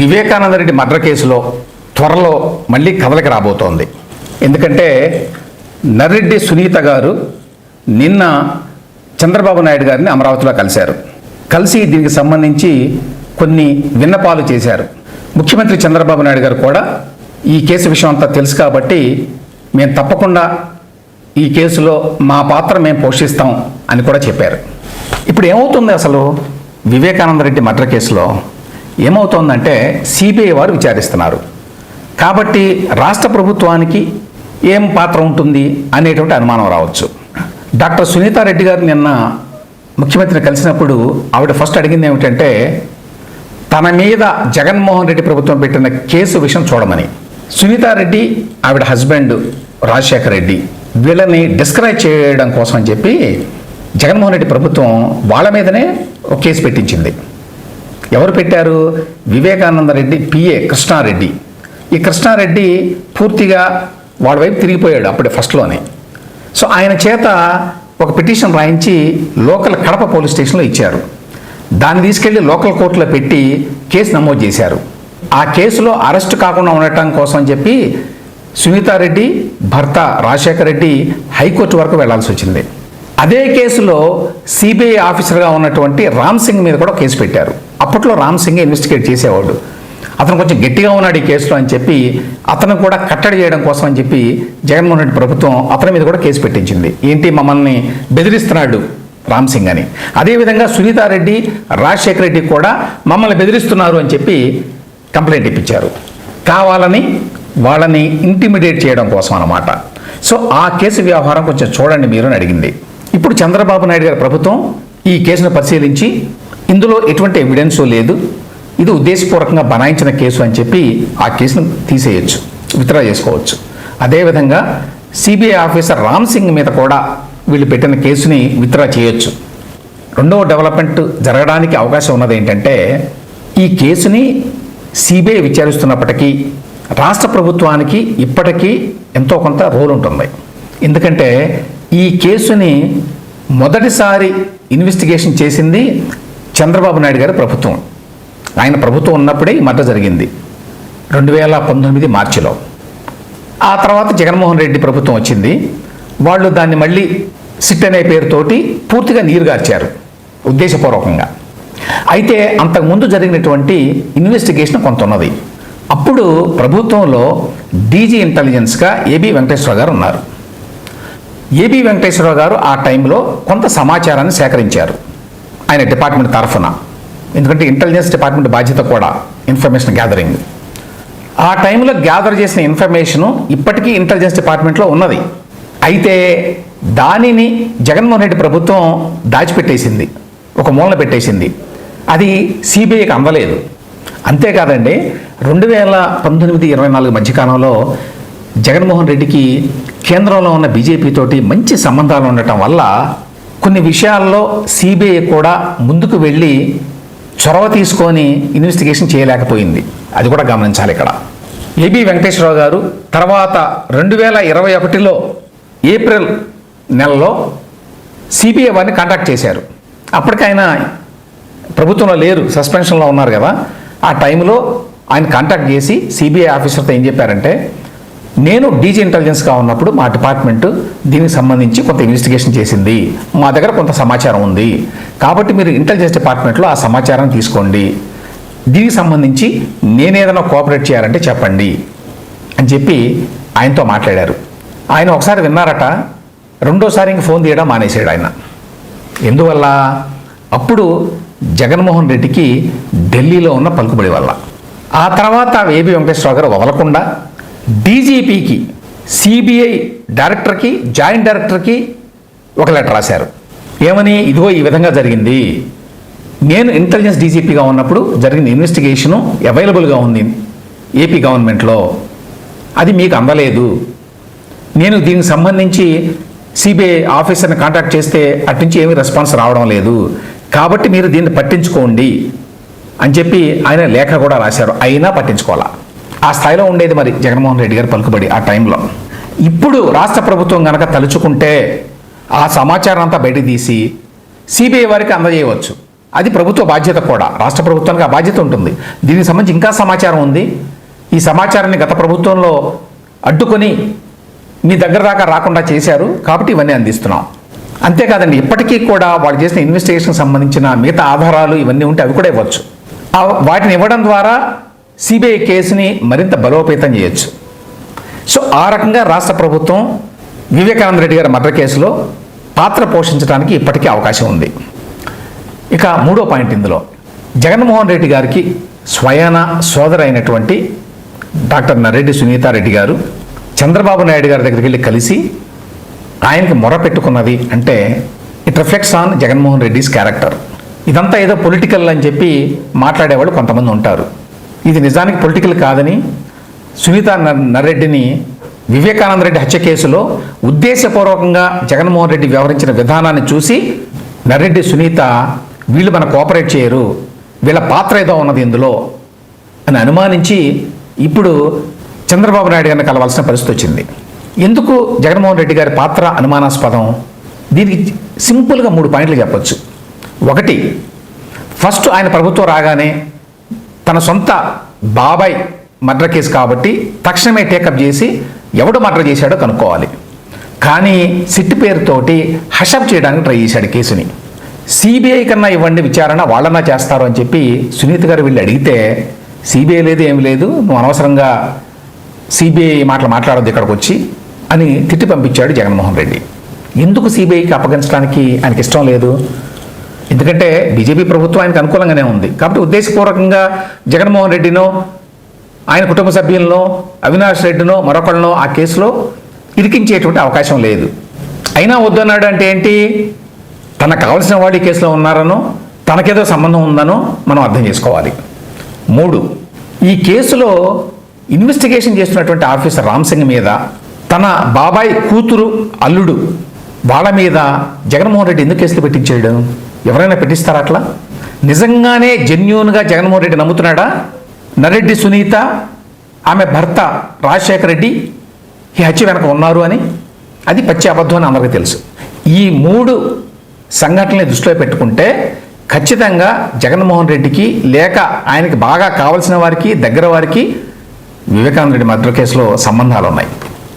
Vivekananda Reddy murder కేసులో త్వరలో మళ్ళీ కదలికి రాబోతోంది. ఎందుకంటే నర్రెడ్డి సునీత గారు నిన్న చంద్రబాబు నాయుడు గారిని అమరావతిలో కలిశారు. కలిసి దీనికి సంబంధించి కొన్ని విన్నపాలు చేశారు. ముఖ్యమంత్రి చంద్రబాబు నాయుడు గారు కూడా ఈ కేసు విషయం అంతా తెలుసు కాబట్టి మేము తప్పకుండా ఈ కేసులో మా పాత్ర మేము పోషిస్తాం అని కూడా చెప్పారు. ఇప్పుడు ఏమవుతుంది అసలు? వివేకానంద రెడ్డి మర్డర్ కేసులో ఏమవుతోందంటే సిబిఐ వారు విచారిస్తున్నారు. కాబట్టి రాష్ట్ర ప్రభుత్వానికి ఏం పాత్ర ఉంటుంది అనేటువంటి అనుమానం రావచ్చు. డాక్టర్ సునీతారెడ్డి గారు నిన్న ముఖ్యమంత్రిని కలిసినప్పుడు ఆవిడ ఫస్ట్ అడిగింది ఏమిటంటే తన మీద జగన్మోహన్ రెడ్డి ప్రభుత్వం పెట్టిన కేసు విషయం చూడమని. సునీతారెడ్డి ఆవిడ హస్బెండ్ రాజశేఖర రెడ్డి వీళ్ళని డిస్క్రైబ్ చేయడం కోసం అని చెప్పి జగన్మోహన్ రెడ్డి ప్రభుత్వం వాళ్ళ మీదనే ఒక కేసు పెట్టించింది. ఎవరు పెట్టారు? వివేకానంద రెడ్డి పిఏ కృష్ణారెడ్డి. ఈ కృష్ణారెడ్డి పూర్తిగా వాడి వైపు తిరిగిపోయాడు అప్పుడే ఫస్ట్లోనే. సో ఆయన చేత ఒక పిటిషన్ రాయించి లోకల్ కడప పోలీస్ స్టేషన్లో ఇచ్చారు. దాన్ని తీసుకెళ్ళి లోకల్ కోర్టులో పెట్టి కేసు నమోదు చేశారు. ఆ కేసులో అరెస్ట్ కాకుండా ఉండటం కోసం అని చెప్పి సునీతారెడ్డి భర్త రాజశేఖర రెడ్డి హైకోర్టు వరకు వెళ్ళాల్సి వచ్చింది. అదే కేసులో సిబిఐ ఆఫీసర్గా ఉన్నటువంటి రామ్ సింగ్ మీద కూడా కేసు పెట్టారు. అప్పట్లో రామ్ సింగ్ ఇన్వెస్టిగేట్ చేసేవాడు. అతను కొంచెం గట్టిగా ఉన్నాడు ఈ కేసులో అని చెప్పి అతను కూడా కట్టడి చేయడం కోసం అని చెప్పి జగన్మోహన్ రెడ్డి ప్రభుత్వం అతని మీద కూడా కేసు పెట్టించింది. ఏంటి మమ్మల్ని బెదిరిస్తున్నాడు రామ్ సింగ్ అని. అదేవిధంగా సునీతారెడ్డి రాజశేఖర రెడ్డి కూడా మమ్మల్ని బెదిరిస్తున్నారు అని చెప్పి కంప్లైంట్ ఇప్పించారు. కావాలని వాళ్ళని ఇంటిమిడియేట్ చేయడం కోసం అన్నమాట. సో ఆ కేసు వ్యవహారం కొంచెం చూడండి మీరు అని అడిగింది. ఇప్పుడు చంద్రబాబు నాయుడు గారి ప్రభుత్వం ఈ కేసును పరిశీలించి ఇందులో ఎటువంటి ఎవిడెన్స్ లేదు. ఇది ఉద్దేశపూర్వకంగా బనాయించిన కేసు అని చెప్పి ఆ కేసును తీసేయచ్చు విత్డ్రా చేసుకోవచ్చు. అదేవిధంగా సిబిఐ ఆఫీసర్ రామ్ సింగ్ మీద కూడా వీళ్ళు పెట్టిన కేసుని విత్డ్రా చేయొచ్చు. రెండవ డెవలప్మెంట్ జరగడానికి అవకాశం ఉన్నది ఏంటంటే ఈ కేసుని సిబిఐ విచారిస్తున్నప్పటికీ రాష్ట్ర ప్రభుత్వానికి ఇప్పటికీ ఎంతో కొంత రోల్ ఉంటుంది. ఎందుకంటే ఈ కేసుని మొదటిసారి ఇన్వెస్టిగేషన్ చేసింది చంద్రబాబు నాయుడు గారి ప్రభుత్వం. ఆయన ప్రభుత్వం ఉన్నప్పుడే ఈ మర్డర్ జరిగింది. రెండు వేల పంతొమ్మిది మార్చిలో. ఆ తర్వాత జగన్మోహన్ రెడ్డి ప్రభుత్వం వచ్చింది. వాళ్ళు దాన్ని మళ్ళీ సిట్ అనే పేరుతోటి పూర్తిగా నీరుగార్చారు ఉద్దేశపూర్వకంగా. అయితే అంతకుముందు జరిగినటువంటి ఇన్వెస్టిగేషన్ కొంత ఉన్నది. అప్పుడు ప్రభుత్వంలో డీజీ ఇంటెలిజెన్స్గా ఏబి వెంకటేశ్వర గారు ఉన్నారు. ఏబి వెంకటేశ్వరరావు గారు ఆ టైంలో కొంత సమాచారాన్ని సేకరించారు. ఆయన డిపార్ట్మెంట్ తరఫున. ఎందుకంటే ఇంటెలిజెన్స్ డిపార్ట్మెంట్ బాధ్యత కూడా ఇన్ఫర్మేషన్ గ్యాదరింగ్. ఆ టైంలో గ్యాదర్ చేసిన ఇన్ఫర్మేషను ఇప్పటికీ ఇంటెలిజెన్స్ డిపార్ట్మెంట్లో ఉన్నది. అయితే దానిని జగన్మోహన్ రెడ్డి ప్రభుత్వం దాచిపెట్టేసింది. ఒక మూలన పెట్టేసింది. అది సిబిఐకి అందలేదు. అంతేకాదండి రెండు వేల పంతొమ్మిది ఇరవై నాలుగు మధ్యకాలంలో జగన్మోహన్ రెడ్డికి కేంద్రంలో ఉన్న బీజేపీ తోటి మంచి సంబంధాలు ఉండటం వల్ల కొన్ని విషయాల్లో సిబిఐ కూడా ముందుకు వెళ్ళి చొరవ తీసుకొని ఇన్వెస్టిగేషన్ చేయలేకపోయింది. అది కూడా గమనించాలి ఇక్కడ. ఏబి వెంకటేశ్వరరావు గారు తర్వాత రెండు వేల ఇరవై ఒకటిలో ఏప్రిల్ నెలలో సిబిఐ వారిని కాంటాక్ట్ చేశారు. అప్పటికైనా ప్రభుత్వంలో లేరు సస్పెన్షన్లో ఉన్నారు కదా. ఆ టైంలో ఆయన కాంటాక్ట్ చేసి సిబిఐ ఆఫీసర్తో ఏం చెప్పారంటే నేను డీజీ ఇంటెలిజెన్స్గా ఉన్నప్పుడు మా డిపార్ట్మెంట్ దీనికి సంబంధించి కొంత ఇన్వెస్టిగేషన్ చేసింది. మా దగ్గర కొంత సమాచారం ఉంది. కాబట్టి మీరు ఇంటెలిజెన్స్ డిపార్ట్మెంట్లో ఆ సమాచారం తీసుకోండి. దీనికి సంబంధించి నేనేదైనా కోఆపరేట్ చేయాలంటే చెప్పండి అని చెప్పి ఆయనతో మాట్లాడారు. ఆయన ఒకసారి విన్నారట రెండోసారి ఇంక ఫోన్ తీయడం మానేశాడు ఆయన. ఎందువల్ల? అప్పుడు జగన్మోహన్ రెడ్డికి ఢిల్లీలో ఉన్న పలుకుబడి వల్ల. ఆ తర్వాత ఏబి వెంకటేశ్వరరావు గారు వదలకుండా డీజీపీకి సిబిఐ డైరెక్టర్కి జాయింట్ డైరెక్టర్కి ఒక లెటర్ రాశారు. ఏమని? ఇదిగో ఈ విధంగా జరిగింది. నేను ఇంటెలిజెన్స్ డీజీపీగా ఉన్నప్పుడు జరిగిన ఇన్వెస్టిగేషను అవైలబుల్గా ఉంది ఏపీ గవర్నమెంట్లో. అది మీకు అందలేదు. నేను దీనికి సంబంధించి సిబిఐ ఆఫీసర్ని కాంటాక్ట్ చేస్తే అటు నుంచి ఏమీ రెస్పాన్స్ రావడం లేదు. కాబట్టి మీరు దీన్ని పట్టించుకోండి అని చెప్పి ఆయన లేఖ కూడా రాశారు. అయినా పట్టించుకోవాలా? ఆ స్థాయిలో ఉండేది మరి జగన్మోహన్ రెడ్డి గారు పలుకుబడి ఆ టైంలో. ఇప్పుడు రాష్ట్ర ప్రభుత్వం కనుక తలుచుకుంటే ఆ సమాచారం అంతా బయట తీసి సిబిఐ వారికి అందజేయవచ్చు. అది ప్రభుత్వ బాధ్యత కూడా. రాష్ట్ర ప్రభుత్వానికి ఆ బాధ్యత ఉంటుంది. దీనికి సంబంధించి ఇంకా సమాచారం ఉంది. ఈ సమాచారాన్ని గత ప్రభుత్వంలో అడ్డుకొని మీ దగ్గర దాకా రాకుండా చేశారు కాబట్టి ఇవన్నీ అందిస్తున్నాం. అంతేకాదండి ఇప్పటికీ కూడా వాళ్ళు చేసిన ఇన్వెస్టిగేషన్ సంబంధించిన మిగతా ఆధారాలు ఇవన్నీ ఉంటే అవి కూడా ఇవ్వచ్చు. వాటిని ఇవ్వడం ద్వారా సిబిఐ కేసుని మరింత బలోపేతం చేయొచ్చు. సో ఆ రకంగా రాష్ట్ర ప్రభుత్వం వివేకానంద రెడ్డి గారి మర్డర్ కేసులో పాత్ర పోషించడానికి ఇప్పటికీ అవకాశం ఉంది. ఇక మూడో పాయింట్ ఇందులో. జగన్మోహన్ రెడ్డి గారికి స్వయాన సోదరైనటువంటి డాక్టర్ నరెడ్డి సునీతారెడ్డి గారు చంద్రబాబు నాయుడు గారి దగ్గరికి వెళ్ళి కలిసి ఆయనకి మొర పెట్టుకున్నది అంటే it reflects on Jaganmohan Reddy's character. ఇదంతా ఏదో పొలిటికల్ అని చెప్పి మాట్లాడేవాళ్ళు కొంతమంది ఉంటారు. ఇది నిజానికి పొలిటికల్ కాదని సునీత న- నర్రెడ్డిని వివేకానంద రెడ్డి హత్య కేసులో ఉద్దేశపూర్వకంగా జగన్మోహన్ రెడ్డి వ్యవహరించిన విధానాన్ని చూసి నర్రెడ్డి సునీత వీళ్ళు మన కోఆపరేట్ చేయరు. వీళ్ళ పాత్ర ఏదో ఉన్నది ఇందులో అని అనుమానించి ఇప్పుడు చంద్రబాబు నాయుడు గారిని కలవాల్సిన పరిస్థితి వచ్చింది. ఎందుకు జగన్మోహన్ రెడ్డి గారి పాత్ర అనుమానాస్పదం? దీనికి సింపుల్గా మూడు పాయింట్లు చెప్పచ్చు. ఒకటి ఫస్ట్ ఆయన ప్రభుత్వం రాగానే తన సొంత బాబాయ్ మర్డర్ కేసు కాబట్టి తక్షణమే టేకప్ చేసి ఎవడు మర్డర్ చేశాడో కనుక్కోవాలి. కానీ సిట్ పేరుతోటి హషప్ చేయడానికి ట్రై చేశాడు కేసుని. సిబిఐ కన్నా ఇవ్వండి విచారణ వాళ్ళన్నా చేస్తారు అని చెప్పి సునీత్ గారు వెళ్ళి అడిగితే సిబిఐ లేదు ఏమి లేదు నువ్వు అనవసరంగా సిబిఐ మాటలు మాట్లాడద్దు ఇక్కడికి వచ్చి అని తిట్టి పంపించాడు జగన్మోహన్ రెడ్డి. ఎందుకు సిబిఐకి అప్పగించడానికి ఆయనకి ఇష్టం లేదు? ఎందుకంటే బీజేపీ ప్రభుత్వం ఆయనకు అనుకూలంగానే ఉంది. కాబట్టి ఉద్దేశపూర్వకంగా జగన్మోహన్ రెడ్డినో ఆయన కుటుంబ సభ్యులను అవినాష్ రెడ్డినో మరొకళ్ళనో ఆ కేసులో ఇరికించేటువంటి అవకాశం లేదు. అయినా వద్దన్నాడు అంటే ఏంటి? తనకు కావలసిన వాడు ఈ కేసులో ఉన్నారనో తనకేదో సంబంధం ఉందనో మనం అర్థం చేసుకోవాలి. మూడు ఈ కేసులో ఇన్వెస్టిగేషన్ చేస్తున్నటువంటి ఆఫీసర్ రామ్ సింగ్ మీద తన బాబాయ్ కూతురు అల్లుడు వాళ్ళ మీద జగన్మోహన్ రెడ్డి ఎందుకు కేసులు పెట్టించాడు ఎవరైనా పెట్టిస్తారా అట్లా? నిజంగానే జెన్యున్గా జగన్మోహన్ రెడ్డి నమ్ముతున్నాడా? నరెడ్డి సునీత ఆమె భర్త రాజశేఖర రెడ్డి ఈ హత్య వెనక ఉన్నారు అని? అది పచ్చి అబద్ధం అని అందరికీ తెలుసు. ఈ మూడు సంఘటనల్ని దృష్టిలో పెట్టుకుంటే ఖచ్చితంగా జగన్మోహన్ రెడ్డికి లేక ఆయనకి బాగా కావలసిన వారికి దగ్గర వారికి వివేకానంద రెడ్డి మర్డర్ కేసులో సంబంధాలు ఉన్నాయి